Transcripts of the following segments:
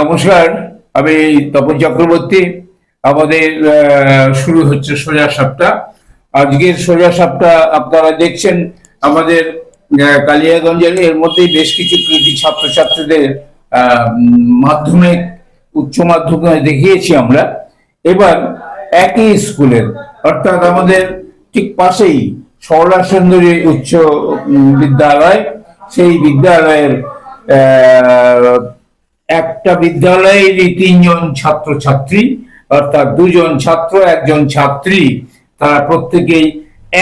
নমস্কার, আমি তপন চক্রবর্তী। আমাদের শুরু হচ্ছে সোজা সাপটা। আজকের সোজা সাপটা আপনারা দেখছেন আমাদের কালিয়াগঞ্জের, এর মধ্যেই বেশ কিছু কৃতি ছাত্রছাত্রীদের মাধ্যমিক উচ্চ মাধ্যমিক দেখিয়েছি আমরা। এবার একই স্কুলের, অর্থাৎ আমাদের ঠিক পাশেই সরলা সুন্দরী উচ্চ বিদ্যালয়। সেই বিদ্যালয়ের একটা বিদ্যালয়েরই তিনজন ছাত্রছাত্রী, অর্থাৎ দুজন ছাত্র, একজন ছাত্রী, তারা প্রত্যেকেই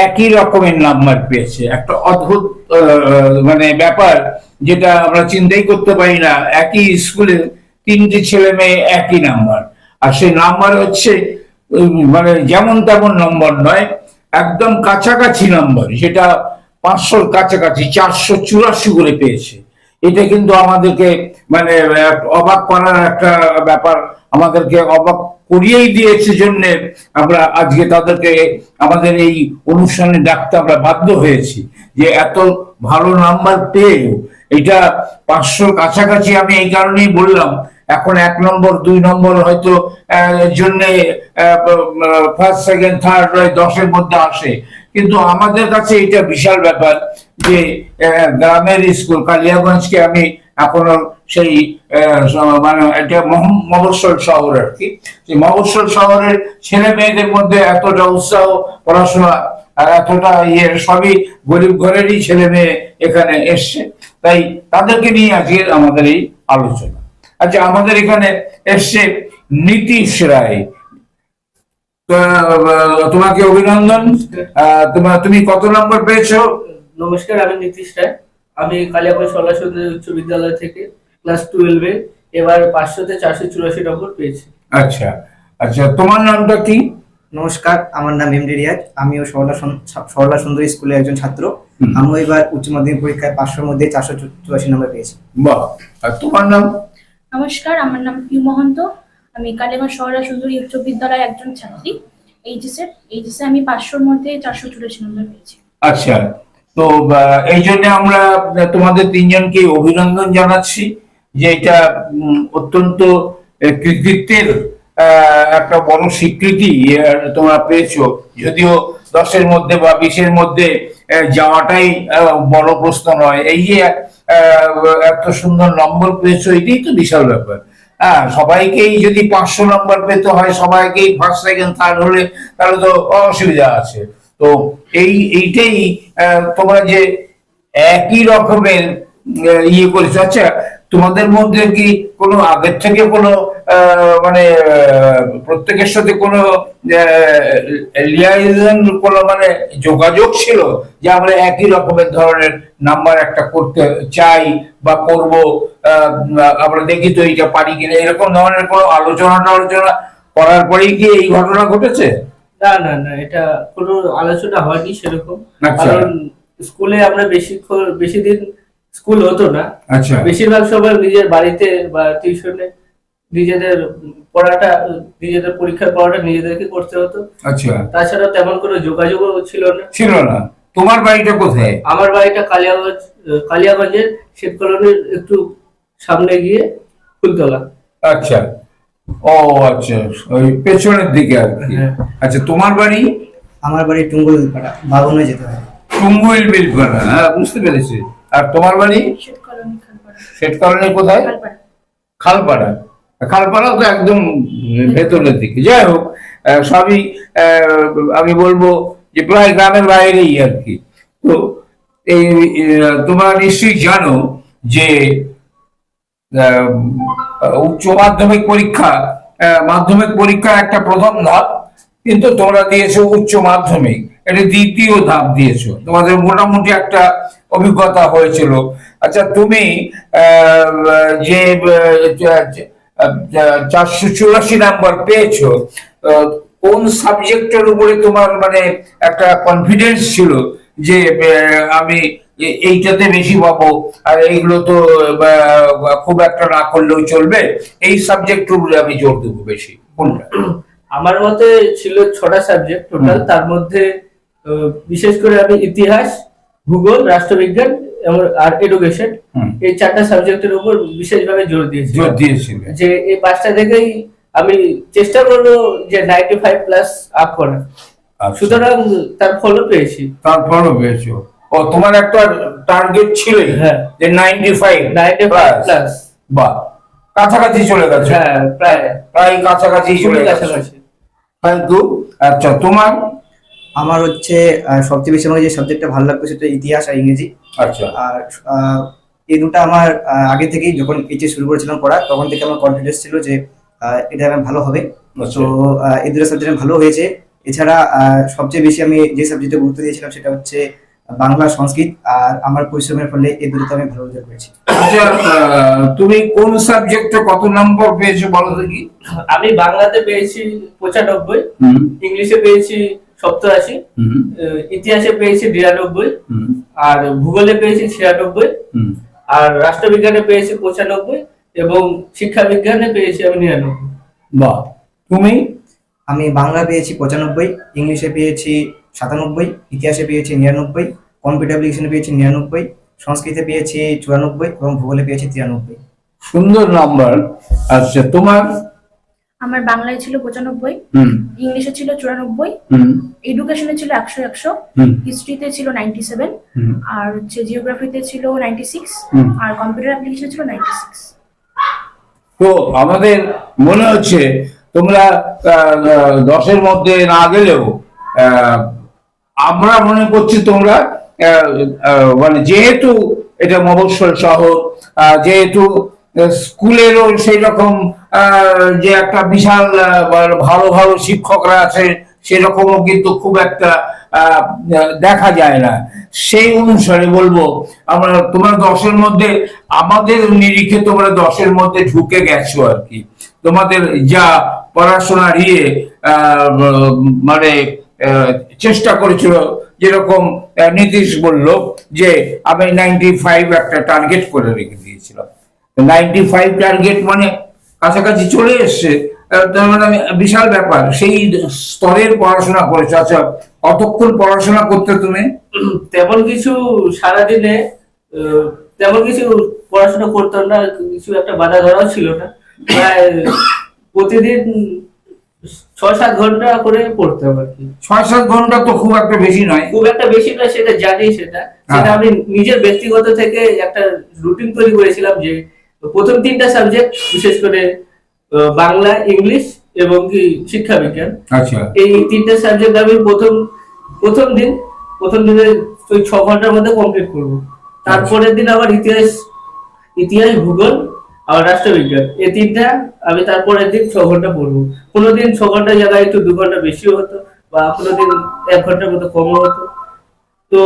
একই রকমের নাম্বার পেয়েছে। একটা অদ্ভুত মানে ব্যাপার যেটা আমরা চিন্তাই করতে পারি না। একই স্কুলে তিনটি ছেলে মেয়ে একই নাম্বার আর সেই নাম্বার হচ্ছে মানে যেমন তেমন নম্বর নয়, একদম কাছাকাছি নম্বর যেটা পাঁচশোর কাছাকাছি, চারশো চুরাশি করে পেয়েছে। এটা কিন্তু আমাদেরকে মানে অবাক করার একটা ব্যাপার। আমাদেরকে অবাক করিয়েই দিয়েছে জন্য আমরা আজকে তাদেরকে আমাদের এই অনুষ্ঠানে ডাকতে আমরা বাধ্য হয়েছি যে এত ভালো নাম্বার পেয়েও। এটা পাঁচশোর কাছাকাছি আমি এই কারণেই বললাম, এখন এক নম্বর, দুই নম্বর হয়তো জন্য ফার্স্ট সেকেন্ড থার্ড দশের মধ্যে আসে। কিন্তু আমাদের কাছে এটা বিশাল ব্যাপার যে গ্রামের স্কুল, কালিয়াগঞ্জকে আমি এখনও সেই মানে এটা মফস্বল শহর আর কি। সেই শহরের ছেলে মেয়েদের মধ্যে এতটা উৎসাহ, পড়াশোনা, আর এতটা ইয়ে সবই গরিব ঘরেরই ছেলে মেয়ে এখানে এসছে। তাই তাদেরকে নিয়ে আজকে আমাদের এই আলোচনা। আচ্ছা আমাদের এখানে এসছে নীতিশ রায়। তোমাকে অভিনন্দন। আহ, তোমার তুমি কত নম্বর পেয়েছ? নমস্কার আমি নীতিশ রায়। আমি কালিয়াগঞ্জ সরলা সুন্দরী উচ্চ বিদ্যালয় থেকে ক্লাস টুয়েলভে এবার পাঁচশোতে চারশো চুরাশি নম্বর পেয়েছি। আচ্ছা আচ্ছা তোমার নামটা কি? নমস্কার আমার নাম এমডি রিয়াজ। আমিও সরলা সরলা সুন্দরী স্কুলের একজন ছাত্র। আমিও এবার উচ্চ মাধ্যমিক পরীক্ষায় পাঁচশোর মধ্যে চারশো চুরাশি নম্বর পেয়েছি। বাহ আর তোমার নাম? নমস্কার আমার নাম পিউ মহন্ত আমি কালেগঞ্জ শহরা সুন্দরী উচ্চ বিদ্যালয়ের একজন ছাত্রী। এইচএসে এইচএসে আমি পাঁচশোর মধ্যে চারশো চুরাশি নম্বর পেয়েছি। আচ্ছা তো এই জন্য আমরা তোমাদের তিনজনকে অভিনন্দন জানাচ্ছি যে এটা অত্যন্ত কৃতিত্বের একটা বড় স্বীকৃতি তোমরা পেয়েছ। যদিও দশের মধ্যে বা বিশের মধ্যে যাওয়াটাই বড় প্রশ্ন নয়। এই যে এত সুন্দর নম্বর পেয়েছ, এটাই তো বিশাল ব্যাপার। হ্যাঁ সবাইকেই যদি পাঁচশো নম্বর পেতে হয়, সবাইকেই ফার্স্ট সেকেন্ড থার্ড হলে তাহলে তো অসুবিধা আছে। তো এই, এইটাই তোমরা যে একই রকমের ইয়ে করেছ। আচ্ছা তোমাদের মধ্যে কি কোনো আগের থেকে কোনো মানে প্রত্যেকের সাথে কোনো লিয়াইজন কোনো মানে যোগাযোগ ছিল যে আমরা একই রকমের ধরনের নাম্বার একটা করতে চাই বা করব আমরা দেখি তো এইটা পারি কিনা এরকম ধরনের কোনো আলোচনা টালোচনা করার পরেই কি এই ঘটনা ঘটেছে? না না না এটা কোনো আলোচনা হয়নি সেরকম। আচ্ছা। কারণ স্কুলে আমরা বেশি বেশি দিন স্কুল হতো না। আচ্ছা। বেশিরভাগ সময় নিজের বাড়িতে বা টিউশনে নিজেদের পড়াটা নিজেদের পরীক্ষার পড়াটা নিজেদেরকে করতে হতো। আচ্ছা। তাছাড়া তেমন কোনো যোগাযোগও ছিল না। ছিল না। তোমার বাড়িটা কোথায়? আমার বাড়িটা কালিয়াগঞ্জ কালিয়াগঞ্জের শেখ কলোনির একটু সামনে গিয়ে ফুলতলা। আচ্ছা। ও আচ্ছা। ওই পেছনের দিকে আর কি। হ্যাঁ। আচ্ছা তোমার বাড়ি? আমার বাড়ি টুঙ্গুল পাড়া বাগুনে যেতে হয়। টুঙ্গুইল বিলপাড়া হ্যাঁ বুঝতে পেরেছি। আর তোমার বাড়ি? শেঠ কলোনি কোথায়? খালপাড়া। খালপাড়া খালপাড়া তো একদম ভেতরের দিকে। যাই হোক সবই আমি বলব যে প্রায় গ্রামের বাইরেই আর কি। তো এই তোমরা নিশ্চয়ই জানো যে উচ্চ মাধ্যমিক পরীক্ষা মাধ্যমিক পরীক্ষা একটা প্রথম ধাপ, কিন্তু তোমরা দিয়েছ উচ্চ মাধ্যমিক। এটা দ্বিতীয় ধাপ দিয়েছ। তোমাদের মোটামুটি একটা অভিজ্ঞতা হয়েছিল। আচ্ছা তুমি যে চারশো চুরাশি নাম্বার পেয়েছ। কোন সাবজেক্টের উপরে তোমার মানে একটা কনফিডেন্স ছিল যে আমি এইটাতে বেশি পাবো আর এইগুলো তো খুব একটা না করলেও চলবে? এই সাবজেক্ট উপরে আমি জোর দেবো বেশি। কোনটা? আমার মতে ছিল ছটা সাবজেক্ট টোটাল তার মধ্যে বিশেষ করে আমি ইতিহাস ভূগোল রাষ্ট্রবিজ্ঞান আর এডুকেশন এই চারটা সাবজেক্টের উপর বিশেষভাবে জোর দিয়েছি। জোর দিয়েছিলে। যে এই পাঁচটা থেকেই আমি চেষ্টা করব যে নাইনটি ফাইভ প্লাস আপ করা আচ্ছা। সুতরাং তার ফলও পেয়েছি। তারপরও পেয়েছ। ও তোমার একটা টার্গেট ছিল হ্যাঁ। যে ninety five ninety five plus বাহ। কাছাকাছি চলে গেছে। হ্যাঁ প্রায়। প্রায় কাছাকাছি চলে গেছে। কাছাকাছি। থ্যাংক ইউ আচ্ছা তোমার আমার হচ্ছে আহ, সবচেয়ে বেশি আমার যে সাবজেক্টটা ভালো লাগতো সেটা ইতিহাস আর ইংরেজি। আচ্ছা। আর আহ, এই দুটো আমার আগে থেকেই যখন এইচএস শুরু করেছিলাম পড়া তখন থেকে আমার কনফিডেন্স ছিল যে আহ, এটা আমার ভালো হবে। আচ্ছা। তো এই দুটো সাবজেক্ট ভালো হয়েছে। এছাড়া আহ, সবচেয়ে বেশি আমি যে সাবজেক্টে গুরুত্ব দিয়েছিলাম সেটা হচ্ছে বাংলা সংস্কৃত আর আমার পরিশ্রমের ফলে এই দুটো আমি ভালো রেজাল্ট করেছি। আচ্ছা আহ, তুমি কোন সাবজেক্টে কত নম্বর পেয়েছ বলো দেখি? আমি বাংলাতে পেয়েছি পঁচানব্বই ইংলিশে পেয়েছি সপ্তআশি হুম। ইতিহাসে পেয়েছি নিরানব্বই হুম। আর ভূগোলে পেয়েছি ছিয়ানব্বই। হুম। আর রাষ্ট্রবিজ্ঞানে পেয়েছি পঁচানব্বই। এবং শিক্ষা বিজ্ঞানে পেয়েছি আমি নিরানব্বই। বাহ। তুমি? আমি বাংলা পেয়েছি পঁচানব্বই ইংলিশে পেয়েছি সাতানব্বই ইতিহাসে পেয়েছি নিরানব্বই কম্পিউটার অ্যাপ্লিকেশনে পেয়েছি নিরানব্বই সংস্কৃতে পেয়েছি চুরানব্বই এবং ভূগোলে পেয়েছি তিরানব্বই। সুন্দর নাম্বার আচ্ছা তোমার আমার বাংলায় ছিল পঁচানব্বই হুম। ইংলিশে ছিল চুরানব্বই হুম। এডুকেশনে ছিল একশো একশো হুম। হিস্ট্রিতে ছিল নাইনটি সেভেন আর হচ্ছে জিওগ্রাফিতে ছিল নাইনটি সিক্স আর কম্পিউটার অ্যাপ্লিকেশন ছিল নাইনটি সিক্স তো আমাদের মনে হচ্ছে তোমরা দশের মধ্যে না গেলেও আমরা মনে করছি তোমরা মানে যেহেতু এটা মফস্বল শহর যেহেতু স্কুলেরও সেই রকম যে একটা বিশাল ভালো ভালো শিক্ষকরা আছে, সেরকমও কিন্তু খুব একটা দেখা যায় না। সেই অনুসারে বলব, আমরা তোমরা দশের মধ্যে, আমাদের নিরিখে তোমরা দশের মধ্যে ঢুকে গেছো আর কি। তোমাদের যা পড়াশোনার ইয়ে মানে চেষ্টা করেছিল, যেরকম নীতিশ বলল যে, আমি নাইনটি ফাইভ একটা টার্গেট করে রেখে দিয়েছিলাম। নাইনটি ফাইভ টার্গেট মানে কাছাকাছি চলে এসছে। মানে বিশাল ব্যাপার। সেই স্তরের পড়াশোনা করেছ। আচ্ছা কতক্ষণ পড়াশোনা করতে তুমি? তেমন কিছু সারাদিনে তেমন কিছু পড়াশোনা করতাম না। কিছু একটা বাধা ধরাও ছিল না। প্রতিদিন ছয় সাত ঘণ্টা করে পড়তাম আর কি। ছয় সাত ঘণ্টা তো খুব একটা বেশি নয়। খুব একটা বেশি না সেটা জানি সেটা। সেটা হ্যাঁ। আমি নিজের ব্যক্তিগত থেকে একটা রুটিন তৈরি করেছিলাম যে প্রথম তিনটা সাবজেক্ট বিশেষ করে বাংলা ইংলিশ এবং কি শিক্ষা বিজ্ঞান আচ্ছা। এই তিনটা সাবজেক্ট আমি প্রথম প্রথম দিন প্রথম দিনে ওই ছ ঘণ্টার মধ্যে কমপ্লিট করব। তারপরের দিন আবার ইতিহাস ইতিহাস ভূগোল আর রাষ্ট্রবিজ্ঞান। এই তিনটা আমি তারপরের দিন ছ ঘণ্টা পড়ব। কোনো দিন ছ ঘণ্টার জায়গায় একটু দু ঘণ্টা বেশিও হতো বা কোনো দিন এক ঘণ্টার মতো কমও হতো। তো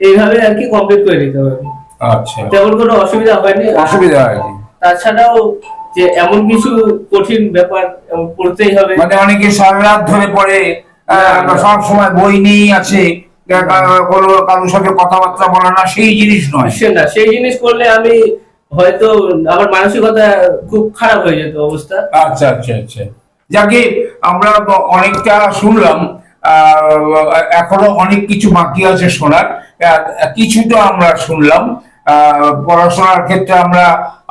এইভাবে আর কি কমপ্লিট করে নিতে হবে। আচ্ছা। তেমন কোনো অসুবিধা হয়নি। অসুবিধা হয়নি। তাছাড়াও যে এমন কিছু কঠিন ব্যাপার পড়তেই হবে। মানে অনেকে সারা রাত ধরে পড়ে সব সময় বই নিয়েই আছে। কোনো কারোর সাথে কথাবার্তা বলে না সেই জিনিস নয়। সে না সেই জিনিস করলে আমি হয়তো আমার মানসিকতা খুব খারাপ হয়ে যেত অবস্থা। আচ্ছা আচ্ছা আচ্ছা। যাকে আমরা অনেকটা শুনলাম আহ, এখনও অনেক কিছু বাকি আছে শোনার। কিছুটা আমরা শুনলাম। পড়াশোনার ক্ষেত্রে আমরা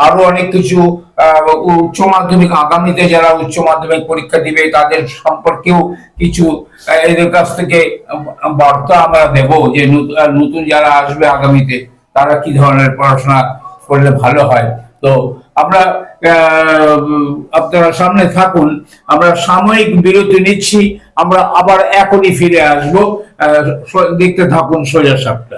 আরও অনেক কিছু উচ্চ মাধ্যমিক, আগামীতে যারা উচ্চ মাধ্যমিক পরীক্ষা দিবে তাদের সম্পর্কেও কিছু এদের কাছ থেকে বার্তা আমরা দেব যে নতুন যারা আসবে আগামীতে, তারা কি ধরনের পড়াশোনা করলে ভালো হয়। তো আমরা আপনারা সামনে থাকুন, আমরা সাময়িক বিরতি নিচ্ছি, আমরা আবার এখনই ফিরে আসব দেখতে থাকুন সোজা সাপটা।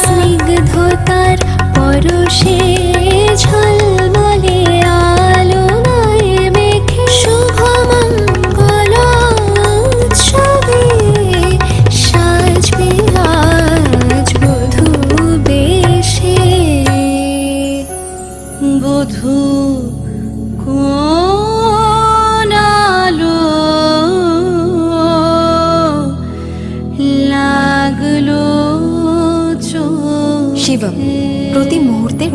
স্নিগ্ধতার পরশে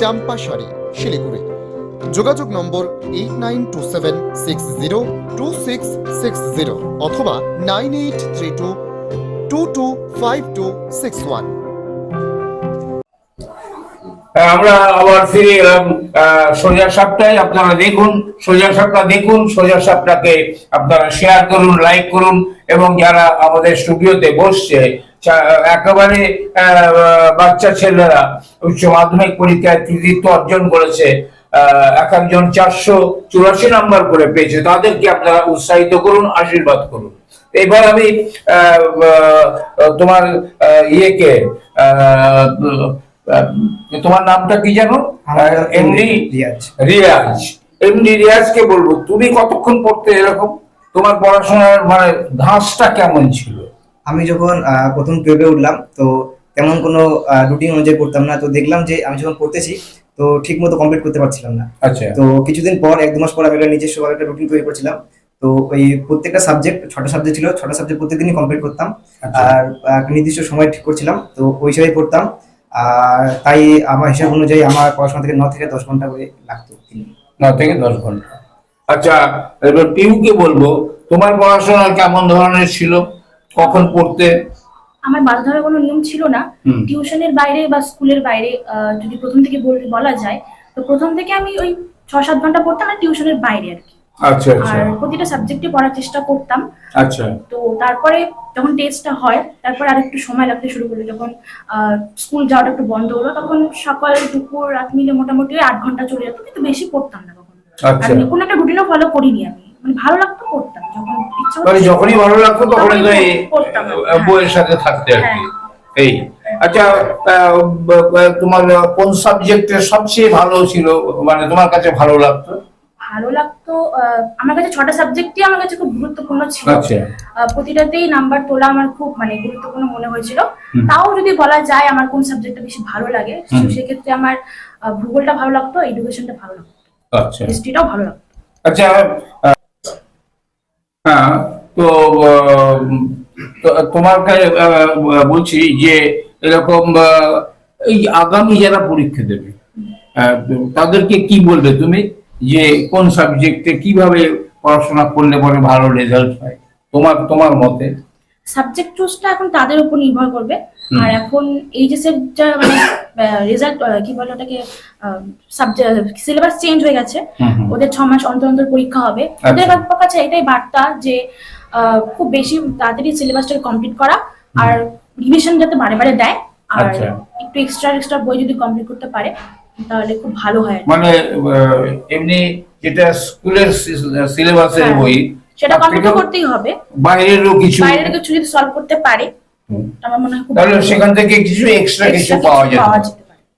চাম্পাসারি শিলিগুড়ি। যোগাযোগ number eight nine two seven six zero two six six zero অথবা nine eight three two two two five two six one আমরা আবার ফিরে এলাম সোজা সাপটায়। আপনারা দেখুন, সোজা সাপটা দেখুন, সোজা সাপটাকে আপনারা শেয়ার করুন লাইক করুন এবং যারা আমাদের স্টুডিওতে বসছে একেবারে বাচ্চা ছেলেরা উচ্চ মাধ্যমিক পরীক্ষায় কৃতিত্ব অর্জন করেছে। এক একজন চারশো চুরাশি নাম্বার করে পেয়েছে। তাদেরকে আপনারা উৎসাহিত করুন আশীর্বাদ করুন। এবার আমি তোমার ইয়েকে তোমার নামটা কি জানো এমডি রিয়াজ। রিয়াজ। এমডি রিয়াজকে বলব তুমি কতক্ষণ পড়তে এরকম? তোমার পড়াশোনার মানে ধাঁচটা কেমন ছিল? আমি যখন আহ, প্রথম টুয়েলভে উঠলাম তো তেমন কোনো রুটিন অনুযায়ী পড়তাম না। তো দেখলাম যে আমি যখন পড়তেছি তো ঠিক মতো কমপ্লিট করতে পারছিলাম না। আচ্ছা। তো কিছুদিন পর এক দু মাস পর আমি একটা নিজস্ব ভাবে একটা রুটিন তৈরি করছিলাম। তো ওই প্রত্যেকটা সাবজেক্ট ছটা সাবজেক্ট ছিল ছটা সাবজেক্ট প্রত্যেকদিনই কমপ্লিট করতাম। আচ্ছা। আর আহ, নির্দিষ্ট সময় ঠিক করছিলাম তো ওই হিসাবে পড়তাম। আর তাই আমার হিসাব অনুযায়ী আমার পড়াশোনা থেকে ন থেকে দশ ঘণ্টা করে লাগতো ন থেকে দশ ঘণ্টা। আচ্ছা এবার পিউকে বলব তোমার পড়াশোনা কেমন ধরনের ছিল? কখন পড়তে? আমার বাধা ধরার কোনো নিয়ম ছিল না। টিউশনের বাইরে বা স্কুলের বাইরে যদি প্রথম থেকে বলা যায় তো প্রথম থেকে আমি ওই ছ সাত ঘণ্টা পড়তাম আর টিউশনের বাইরে আর কি। আচ্ছা আচ্ছা। আর প্রতিটা সাবজেক্টে পড়ার চেষ্টা করতাম। আচ্ছা। তো তারপরে যখন টেস্টটা হয় তারপরে আর একটু সময় লাগতে শুরু করল। যখন স্কুল যাওয়াটা একটু বন্ধ হলো তখন সকাল দুপুর রাত মিলে মোটামুটি আট ঘণ্টা চলে যেত কিন্তু বেশি পড়তাম না তখন। আচ্ছা। কোনো একটা রুটিনও ফলো করিনি আমি। মানে ভালো লাগতো পড়তাম যখন ইচ্ছা মানে যখনই ভালো লাগতো তখন বইয়ের সাথে থাকতে আর কি। এই আচ্ছা তোমার কোন সাবজেক্টে সবচেয়ে ভালো ছিল? মানে তোমার কাছে ভালো লাগতো? ভালো লাগতো আমার কাছে ছটা সাবজেক্টই আমার কাছে খুব গুরুত্বপূর্ণ ছিল। আচ্ছা। প্রতিটাতেই নাম্বার তোলা আমার খুব মানে গুরুত্বপূর্ণ মনে হয়েছিল। তাও যদি বলা যায় আমার কোন সাবজেক্টটা বেশি ভালো লাগে সেক্ষেত্রে আমার ভূগোলটা ভালো লাগতো এডুকেশনটা ভালো লাগতো। আচ্ছা। হিস্ট্রিটাও ভালো লাগতো। আচ্ছা হ্যাঁ তো আহ, তো- তোমার কাছে আহ, বলছি যে এরকম এই আগামী যারা পরীক্ষা দেবে তাদেরকে কি বলবে তুমি? যে কোন সাবজেক্টে কীভাবে পড়াশোনা করলে পরে ভালো রেজাল্ট হয়? তোমার তোমার মতে। সাবজেক্ট চুজটা এখন তাদের উপর নির্ভর করবে আর এখন এইচএস এর যা মানে রেজাল্ট কি বলে ওটাকে সাবজেক্ট সিলেবাস চেঞ্জ হয়ে গেছে। ওদের ছ মাস অন্তর অন্তর পরীক্ষা হবে ওদের আচ্ছা। কাছে এটাই বার্তা যে খুব বেশি তাড়াতাড়ি সিলেবাসটাকে কমপ্লিট করা আর রিভিশন যাতে বারে বারে দেয় আর আচ্ছা। একটু এক্সট্রা এক্সট্রা বই যদি কমপ্লিট করতে পারে তাহলে খুব ভালো হয় মানে এমনি যেটা স্কুলের সিলেবাসের হ্যাঁ। বই সেটা তার কমপ্লিট থেকেও করতেই হবে। বাইরেরও কিছু বাইরের কিছু যদি সলভ করতে পারে আমার মনে হয় তাহলে সেখান থেকে কিছু এক্সট্রা কিছু পাওয়া যেতে পারে।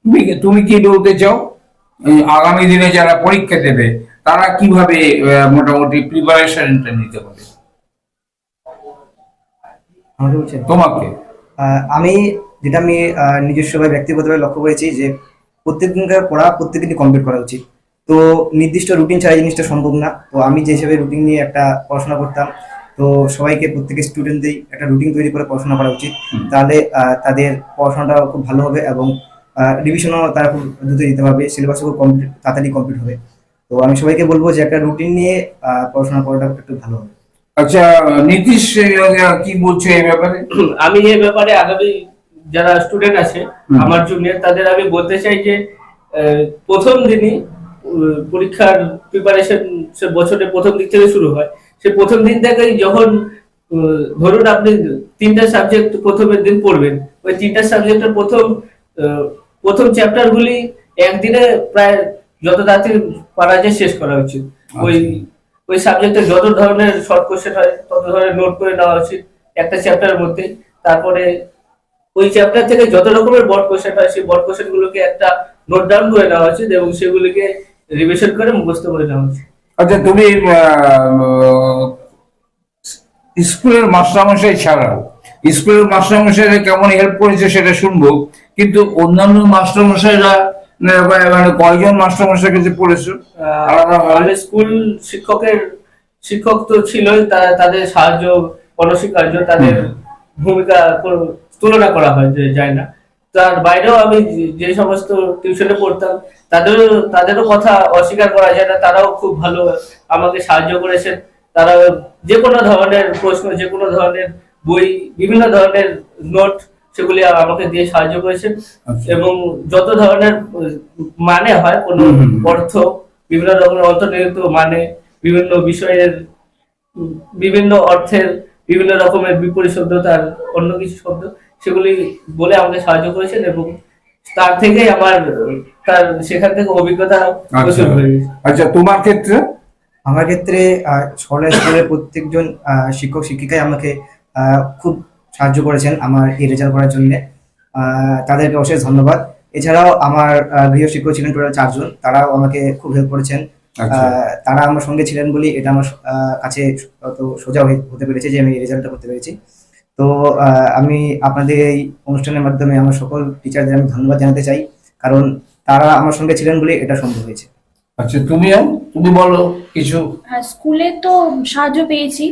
তুমি তুমি কি বলতে চাও? আগামী দিনে যারা পরীক্ষা দেবে তারা কীভাবে আহ, মোটামুটি প্রিপারেশনটা নিতে পারে? তোমাকে। আহ, আমি যেটা আমি আহ, নিজস্বভাবে ব্যক্তিগতভাবে লক্ষ্য করেছি যে প্রত্যেক দিনকার পড়া প্রত্যেকদিনই কমপ্লিট করা উচিত। তো নির্দিষ্ট রুটিন ছাড়া এই জিনিসটা সম্ভব না। তো আমি যে হিসেবে রুটিন নিয়ে একটা পড়াশোনা করতাম তো সবাইকে প্রত্যেকের স্টুডেন্টদের একটা রুটিন তৈরি করে পড়াশোনা করা উচিত। তাহলে তাদের পড়াশোনাটা খুব ভালো হবে এবং রিভিশনও তারা খুব দ্রুত দিতে পারবে। সিলেবাসও খুব কমপ্লিট তাড়াতাড়ি কমপ্লিট হবে। তো আমি সবাইকে বলব যে একটা রুটিন নিয়ে আহ, পড়াশোনা করাটা একটু ভালো হবে। আচ্ছা নীতিশ কি বলছে এই ব্যাপারে? আমি এই ব্যাপারে আগামী যারা স্টুডেন্ট আছে আমার জুনিয়র তাদের আমি বলতে চাই যে আহ, প্রথম দিনই পরীক্ষার প্রিপারেশন সে বছরের প্রথম দিক থেকে শুরু হয়। সে প্রথম দিন থেকেই যখন ধরুন আপনি তিনটা সাবজেক্ট প্রথমের দিন পড়বেন ওই তিনটা সাবজেক্টের প্রথম প্রথম চ্যাপ্টার গুলি একদিনে প্রায় যত তাড়াতাড়ি পারা যায় শেষ করা উচিত। ওই ওই সাবজেক্টে যত ধরনের শর্ট কোশ্চেন হয় তত ধরনের নোট করে নেওয়া উচিত একটা চ্যাপ্টারের মধ্যে। তারপরে ওই চ্যাপ্টার থেকে যত রকমের বড় কোশ্চেন হয় সেই বড় কোশ্চেন গুলোকে একটা নোট ডাউন করে নেওয়া উচিত এবং সেগুলিকে রিভিশন করে মুখস্থ করে নেওয়া উচিত আচ্ছা তুমি স্কুলের মাস্টারমশাই ছাড়াও স্কুলের মাস্টারমশাইরা কেমন হেল্প করেছে সেটা শুনব কিন্তু অন্যান্য মাস্টারমশাইরা মানে কয়জন মাস্টারমশাই কাছে পড়েছো? আলাদা স্কুল শিক্ষকের শিক্ষক তো ছিলই তারা তাদের সাহায্য অনস্বীকার্য তাদের ভূমিকা তুলনা করা হয় যে যায় না। তার বাইরেও আমি যে- সমস্ত টিউশনে পড়তাম তাদেরও তাদেরও কথা অস্বীকার করা যায় না তারাও খুব ভালো আমাকে সাহায্য করেছেন তারা যে কোনো ধরনের প্রশ্ন যে কোনো ধরনের বই বিভিন্ন ধরনের নোট সেগুলি আমাকে দিয়ে সাহায্য করেছেন আচ্ছা। এবং যত ধরনের মানে হয় কোনো। অর্থ বিভিন্ন রকমের অন্তর্নিহিত মানে বিভিন্ন বিষয়ের বিভিন্ন অর্থের বিভিন্ন রকমের বিপরীত শব্দ তার অন্য কিছু শব্দ সেগুলি বলে আমাকে সাহায্য করেছেন এবং তার থেকেই আমার তার সেখান থেকে অভিজ্ঞতা আচ্ছা। আচ্ছা তোমার ক্ষেত্রে? আমার ক্ষেত্রে আহ, সরকারি স্কুলের প্রত্যেকজন আহ, শিক্ষক শিক্ষিকাই আমাকে আহ, খুব সাহায্য করেছেন আমার এই রেজাল্ট করার জন্য। তাদেরকে অশেষ ধন্যবাদ। এছাড়াও আমার আহ, গৃহ শিক্ষক ছিলেন টোটাল চারজন। তারাও আমাকে খুব হেল্প করেছেন। আচ্ছা। আহ, তারা আমার সঙ্গে ছিলেন বলি এটা আমার আহ, কাছে তো সোজা হয়ে- হতে পেরেছে যে আমি এই রেজাল্টটা করতে পেরেছি। তো আহ, আমি আপনাদের এই অনুষ্ঠানের মাধ্যমে আমার সকল টিচারদের আমি ধন্যবাদ জানাতে চাই কারণ তারা আমার সঙ্গে ছিলেন বলে এটা সম্ভব হয়েছে। আচ্ছা তুমিও তুমি বলো কিছু। হ্যাঁ স্কুলে তো সাহায্য পেয়েছি।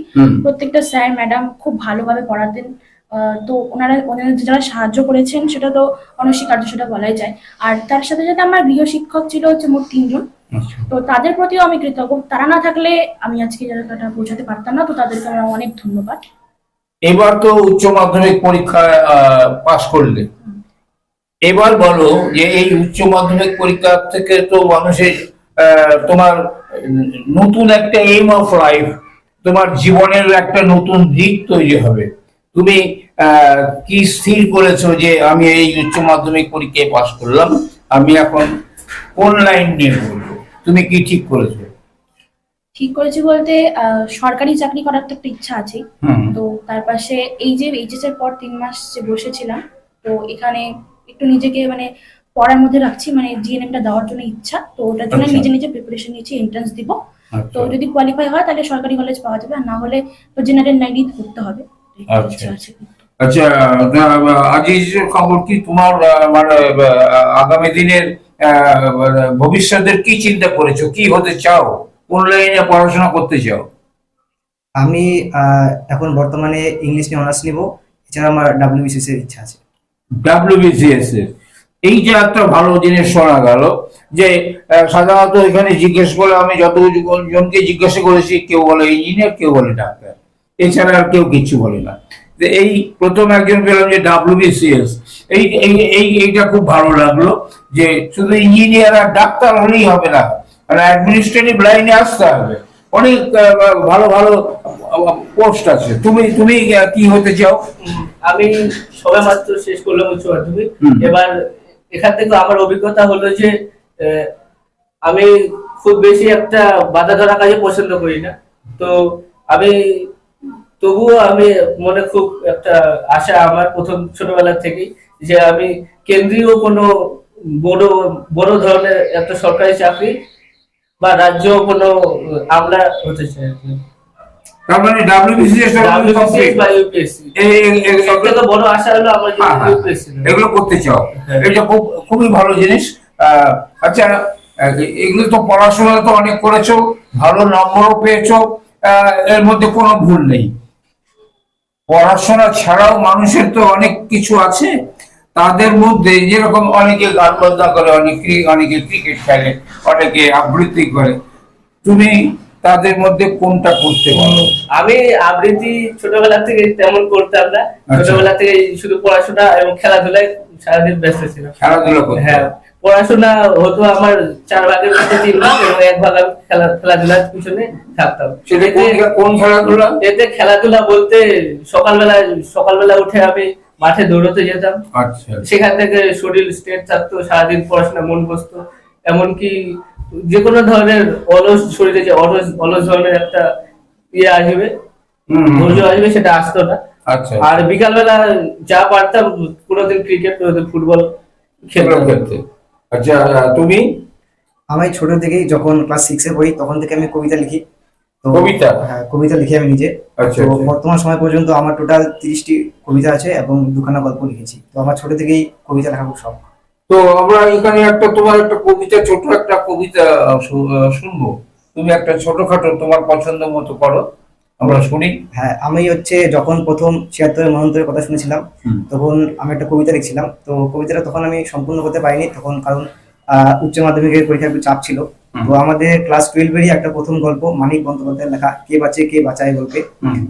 প্রত্যেকটা স্যার ম্যাডাম খুব ভালোভাবে পড়াতেন। আহ, তো ওনারা ওনারা যারা সাহায্য করেছেন সেটা তো অনস্বীকার্য সেটা বলাই যায়। আর তার সাথে সাথে আমার গৃহ শিক্ষক ছিল হচ্ছে মোট তিনজন। আচ্ছা। তো তাদের প্রতিও আমি কৃতজ্ঞ। তারা না থাকলে আমি আজকে জায়গাটা পৌঁছাতে পারতাম না তো তাদেরকে আমার অনেক ধন্যবাদ। এবার তো উচ্চ মাধ্যমিক পরীক্ষায় পাশ করলে। এবার বলো যে এই উচ্চ মাধ্যমিক পরীক্ষা থেকে তো মানুষের তোমার নতুন একটা এম অফ লাইফ তোমার জীবনের একটা নতুন দিক তৈরি হবে। তুমি কি স্থির করেছ যে আমি এই উচ্চ মাধ্যমিক পরীক্ষায় পাশ করলাম, আমি এখন কোন লাইন নিয়ে বলব? তুমি কি ঠিক করেছ? ঠিক করেছি বলতে সরকারি চাকরি করার তো একটা ইচ্ছা আছে। তো তার পাশে এই যে এইচএস এর পর তিন মাস যে বসেছিলাম তো এখানে একটু নিজেকে মানে পড়ার মধ্যে রাখছি মানে জিএনএমটা দেওয়ার জন্য ইচ্ছা। তো ওটার জন্য আচ্ছা। নিজে নিজে প্রিপারেশন নিয়েছি এন্ট্রান্স দিব। তো আচ্ছা যদি কোয়ালিফাই হয় তাহলে সরকারি কলেজ পাওয়া যাবে। আর না হলে তো জেনারেল লাইনই করতে হবে। তো আচ্ছা। আচ্ছা আজিজ খবর কি তোমার মানে আগামী দিনের ভবিষ্যতের কি চিন্তা করেছ? কি হতে চাও? কোন লাইনে পড়াশোনা করতে চাও? আমি আহ, এখন বর্তমানে ইংলিশ নিয়ে অনার্স নিব এছাড়া আমার ডাব্লিউবিসিএস এর ইচ্ছা আছে। ডাব্লিউবিসিএস এর। এই যে একটা ভালো জিনিস শোনা গেল যে সাধারণত এখানে জিজ্ঞেস করে আমি যত জনকে জিজ্ঞাসা করেছি কেউ বলে ইঞ্জিনিয়ার কেউ বলে ডাক্তার এছাড়া আর কেউ কিছু বলে না। এই প্রথম একজন পেলাম যে ডাব্লিউবিসিএস এই এই এই এইটা খুব ভালো লাগল যে শুধু ইঞ্জিনিয়ার আর ডাক্তার হলেই হবে না। মানে অ্যাডমিনিস্ট্রেটিভ লাইনে আসতে হবে। অনেক ভালো ভালো পোস্ট আছে। তুমি তুমি কি হতে চাও? আমি সবে মাত্র শেষ করলাম উচ্চ মাধ্যমিক। এবার এখান থেকে আমার অভিজ্ঞতা হলো যে আমি খুব বেশি একটা বাধা ধরা কাজে পছন্দ করি না। তো আমি তবুও আমি মনে খুব একটা আশা আমার প্রথম ছোটবেলা থেকেই যে আমি কেন্দ্রীয় কোনো বড় বড় ধরনের একটা সরকারি চাকরি বা রাজ্য কোনো আমলা হতে চাই তার মানে ডাব্লিউবিসিএস বা UPSC সব থেকে বড় আশা হলো আমার যে। UPSC এগুলো করতে চাও। হ্যাঁ। এটা খুব খুবই ভালো জিনিস। আহ, আচ্ছা এগুলো তো পড়াশোনা তো অনেক করেছ ভালো নম্বরও পেয়েছ আহ, এর মধ্যে কোনো ভুল নেই। পড়াশোনা ছাড়াও মানুষের তো অনেক কিছু আছে। তাদের মধ্যে যেরকম অনেকে গান বাজনা করে অনেকে অনেকে ক্রিকেট খেলে অনেকে আবৃত্তি করে। তুমি তাদের মধ্যে কোনটা করতে পারো? আমি আবৃত্তি ছোটবেলা থেকে তেমন করতাম না। আচ্ছা। ছোটবেলা থেকে শুধু পড়াশোনা এবং খেলাধুলায় সারাদিন ব্যস্ত ছিলাম। খেলাধুলা করতে? হ্যাঁ পড়াশোনা হতো আমার চার ভাগের মধ্যে তিন ভাগ এবং এক ভাগ আমি খেলা খেলাধুলার পিছনে থাকতাম। সেটা কোন কোন খেলাধুলা? এতে খেলাধুলা বলতে সকালবেলা সকালবেলা উঠে আমি মাঠে দৌড়তে যেতাম। আচ্ছা। সেখান থেকে শরীর স্টেট থাকতো সারাদিন পড়াশোনা মন বসতো। এমনকি যে কোনো ধরনের অলস শরীরে যে অলস অলস ধরনের একটা ইয়ে আসবে। ধৈর্য আসবে সেটা আসতো না। আচ্ছা। আর বিকালবেলা যা পারতাম কোনোদিন ক্রিকেট কোনোদিন ফুটবল খেলতাম। খেলতে। আচ্ছা তুমি? আমি ছোট থেকেই যখন ক্লাস সিক্সে পড়ি তখন থেকে আমি কবিতা লিখি। কবিতা? হ্যাঁ কবিতা লিখি আমি নিজে। আচ্ছা তো আচ্ছা। বর্তমান সময় পর্যন্ত আমার টোটাল তিরিশটি কবিতা আছে এবং দুখানা গল্প লিখেছি। তো আমার ছোট থেকেই কবিতা লেখা খুব শখ। তো আমরা এখানে একটা তোমার একটা কবিতা ছোট একটা কবিতা শুনব। তুমি একটা ছোটখাটো তোমার পছন্দ মতো করো আমরা শুনি। হ্যাঁ আমি হচ্ছে যখন প্রথম ছিয়াত্তরের মনন্তরের কথা শুনেছিলাম তখন আমি একটা কবিতা লিখছিলাম। তো কবিতাটা তখন আমি সম্পূর্ণ করতে পারিনি তখন কারণ উচ্চ মাধ্যমিকের পরীক্ষা একটু চাপ ছিল। তো আমাদের ক্লাস টুয়েলভেরই একটা প্রথম গল্প মানিক বন্দ্যোপাধ্যায়ের লেখা কে বাঁচে কে বাঁচায় গল্পে।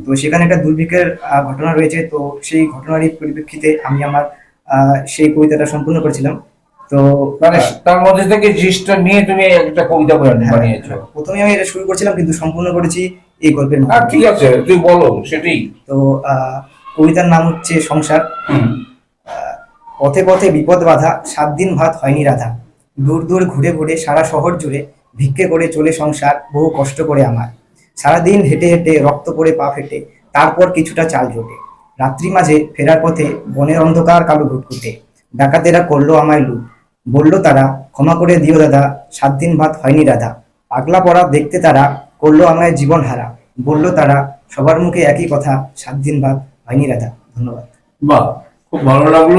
তো সেখানে একটা দুর্ভিক্ষের ঘটনা রয়েছে। তো সেই ঘটনারই পরিপ্রেক্ষিতে আমি আমার সেই কবিতাটা সম্পূর্ণ করেছিলাম। তো মানে তার মধ্যে থেকে জিনিসটা নিয়ে তুমি একটা কবিতা হ্যাঁ, বানিয়েছো। প্রথমে আমি এটা শুরু করছিলাম কিন্তু সম্পূর্ণ করেছি এই গল্পের হ্যাঁ ঠিক আছে তুই বলো সেটাই। তো আহ, কবিতার নাম হচ্ছে সংসার। পথে পথে বিপদ বাধা সাত দিন ভাত হয়নি রাধা। দূর দূর ঘুরে ঘুরে সারা শহর জুড়ে ভিক্ষে করে চলে সংসার বহু কষ্ট করে আমার। সারাদিন হেঁটে হেঁটে রক্ত করে পা ফেটে, তারপর কিছুটা চাল জোটে রাত্রি মাঝে ফেরার পথে বনের অন্ধকার কালো ঘুটঘুটে। ডাকাতেরা করল আমায় লুট। বলল তারা, ক্ষমা করে দিও দাদা, সাত দিন ভাত হয়নি রাধা পাগলা পড়া দেখতে তারা করল আমায় জীবন হারা। বলল তারা, সবার মুখে একই কথা, সাত দিন ভাত হয়নি রাধা ধন্যবাদ। বাহ, খুব ভালো লাগল।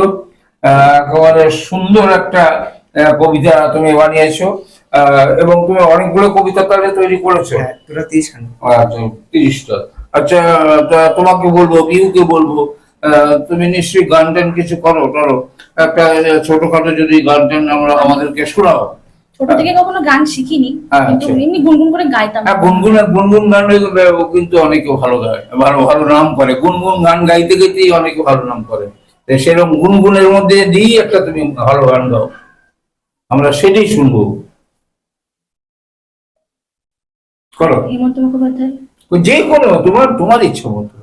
একেবারে সুন্দর একটা কবিতা তুমি বানিয়েছো আহ, এবং তুমি অনেকগুলো কবিতা তাহলে তৈরি করেছ। হ্যাঁ তোরা আচ্ছা তিরিশটা আচ্ছা তোমাকে বলব বিউকে বলব আহ, তুমি নিশ্চয়ই গান টান কিছু করো করো। একটা ছোটখাটো যদি গান টান আমরা আমাদেরকে শোনাও। ছোট থেকে কখনো গান শিখিনি হ্যাঁ, কিন্তু আচ্ছা। এমনি গুনগুন করে গাইতাম। হ্যাঁ গুনগুন গুনগুন গান ও কিন্তু অনেকে ভালো গায় ভালো ভালো নাম করে। গুনগুন গান গাইতে গাইতেই অনেকে ভালো নাম করে। সেরকম গুনগুনের মধ্যে দিয়েই একটা তুমি ভালো গান গাও। আমরা সেটাই শুনব। করো। হেমন্ত মুখোপাধ্যায় যে কোনো তোমার তোমার ইচ্ছা মতো।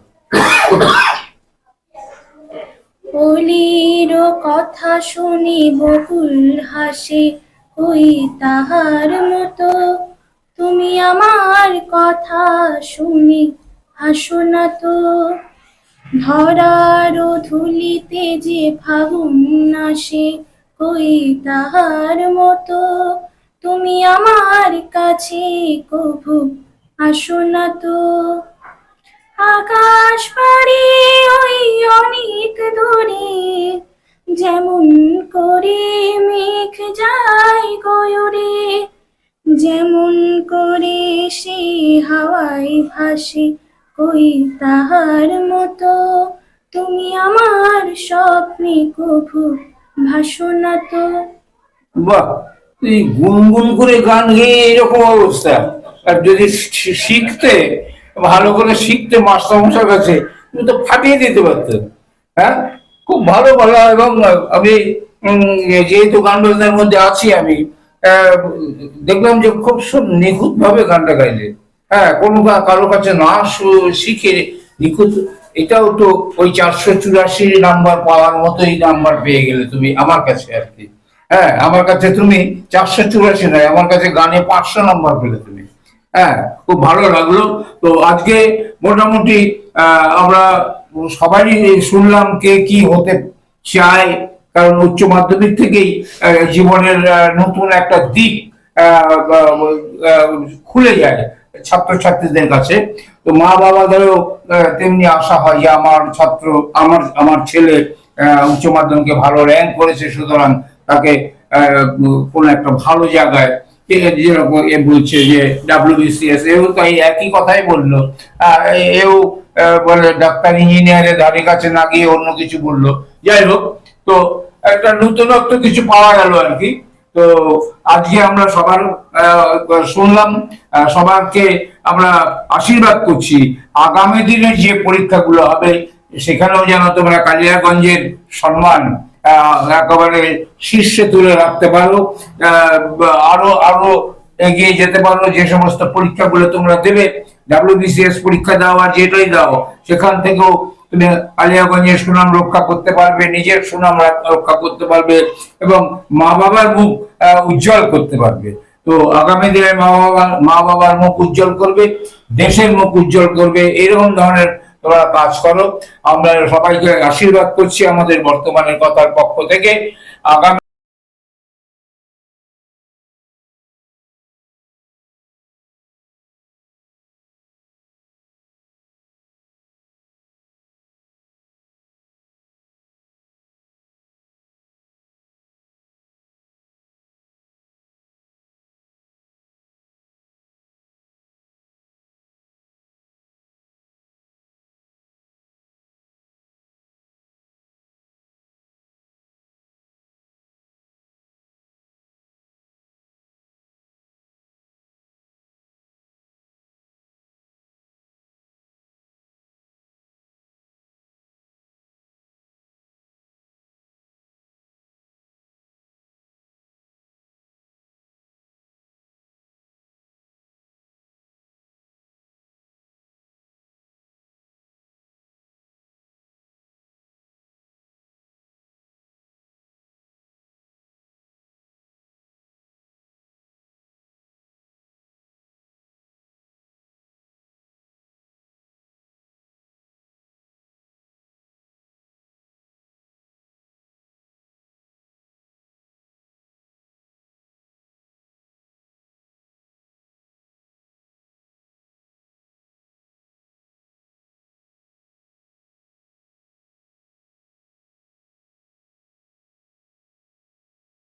অলির কথা শুনি বকুল হাসে কই তাহার মতো। তুমি আমার কথা শুনি হাসো না তো। ধরার ধুলিতে যে ফাগুন আসে কই তাহার মতো। তুমি আমার কাছে কভু আসো না তো। আকাশ পাড়ি ওই অনেক দূরে যেমন করে মেঘ যায় গয়রে, যেমন করে সে হাওয়ায় ভাসে কই তাহার মতো। তুমি আমার স্বপ্নে কভু ভাসো না তো বাহ, তুই গুনগুন করে গান গেয়ে এরকম অবস্থা। আর যদি শিখতে, ভালো করে শিখতে মাস্টারমশার কাছে, তুমি তো ফাটিয়ে দিতে পারতে। হ্যাঁ? খুব ভালো বলা এবং আমি যেহেতু গান বাজনার মধ্যে আছি আমি দেখলাম যে খুব নিখুঁত ভাবে গানটা গাইলে। হ্যাঁ কোনো কারও কাছে না শিখে নিখুঁত এটাও তো ওই চারশো চুরাশি নাম্বার পাওয়ার মতোই নাম্বার পেয়ে গেলে তুমি আমার কাছে আর কি। হ্যাঁ আমার কাছে তুমি চারশো চুরাশি নয়, আমার কাছে গানে পাঁচশো নাম্বার পেলে তুমি। হ্যাঁ খুব ভালো লাগল। তো আজকে মোটামুটি আমরা সবাই শুনলাম কে কি হতে চায়, কারণ উচ্চ মাধ্যমিক থেকেই জীবনের নতুন একটা দিক খুলে যায়। ছাত্রছাত্রীদের কাছে। তো মা বাবাদেরও তেমনি আশা হয় যে আমার ছাত্র, আমার আমার ছেলে উচ্চ মাধ্যমিকে ভালো র্যাঙ্ক করেছে, সুতরাং তাকে কোনো একটা ভালো জায়গায় যেরকম এ বলছে যে ডাব্লিউবিসিএস এও তো এই একই কথাই বলল। এও বলে ডাক্তার, ইঞ্জিনিয়ারের ধারে কাছে না গিয়ে অন্য কিছু বলল। যাই হোক, তো একটা নতুনত্ব কিছু পাওয়া গেল আর কি। তো আজকে আমরা সবার শুনলাম সবারকে আমরা আশীর্বাদ করছি। আগামী দিনে যে পরীক্ষাগুলো হবে, সেখানেও যেন তোমরা কালিয়াগঞ্জের সম্মান একেবারে শীর্ষে তুলে রাখতে পারো আরও আরও এগিয়ে যেতে পারো, যে সমস্ত পরীক্ষাগুলো তোমরা দেবে ডাব্লিউবিসিএস পরীক্ষা দাও আর যেটাই দাও, সেখান থেকেও তুমি আলিয়াগঞ্জের সুনাম রক্ষা করতে পারবে, নিজের সুনাম রক্ষা করতে পারবে এবং মা বাবার মুখ উজ্জ্বল করতে পারবে। তো আগামী দিনে মা বাবা, মা বাবার মুখ উজ্জ্বল করবে, দেশের মুখ উজ্জ্বল করবে, এরকম ধরনের তোমরা কাজ করো। আমরা সবাইকে আশীর্বাদ করছি আমাদের বর্তমানের কথার পক্ষ থেকে। আগামী